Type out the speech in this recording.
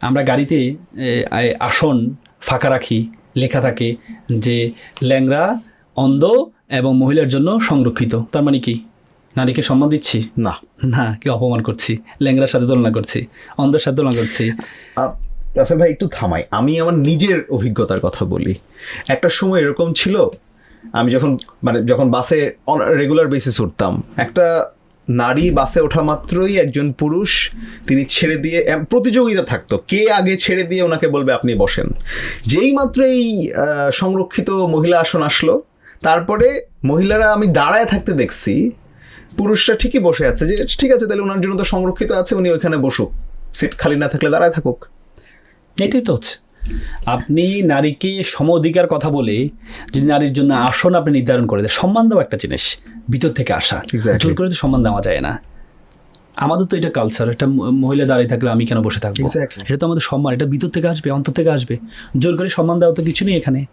আমরা গাড়িতে আসন ফাঁকা রাখি লেখা থাকে যে ল্যাংরা অন্ধ এবং মহিলার জন্য সংরক্ষিত। তার মানে কি? নারীকে সম্মান দিচ্ছি? না। না কি অপমান করছি? ল্যাংরার সাথে তুলনা করছি অন্ধের সাথে তুলনা করছি। আসল ভাই একটু থামাই। আমি আমার নিজের অভিজ্ঞতার কথা বলি। একটা সময় এরকম ছিল আমি যখন মানে যখন বাসে রেগুলার বেসিস উঠতাম একটা নারী বাসে ওঠা মাত্রই একজন পুরুষ তিনি ছেড়ে দিয়ে প্রতিযোগিতা থাকতো। কে আগে ছেড়ে দিয়ে ওনাকে বলবে আপনি বসেন। যেই মাত্র এই সংরক্ষিত মহিলা আসন আসলো, তারপরে মহিলারা আমি দাঁড়ায় থাকতে দেখছি, পুরুষরা ঠিকই বসে আছে যে, ঠিক আছে, তাহলে ওনার জন্য তো সংরক্ষিত আছে, উনি ওইখানে বসুক। সিট খালি না থাকলে দাঁড়ায় থাকুক। এটাই তো হচ্ছে। আপনি নারীকে সম অধিকার কথা বলে যদি নারীর জন্য আসন আপনি নির্ধারণ করে দেন, সম্মান দেওয়া একটা জিনিস। ভিতর থেকে আসা. জোর করে তো সম্মান দেওয়া যায় না। আমাদের তো এটা কালচার একটা মহিলা দাঁড়িয়ে থাকলে আমি কেন বসে থাকব. এটা তো আমাদের সম্মান এটা ভিতর থেকে আসবে অন্তর থেকে আসবে। জোর করে সম্মান দেওয়া তো কিছু নেই এখানে।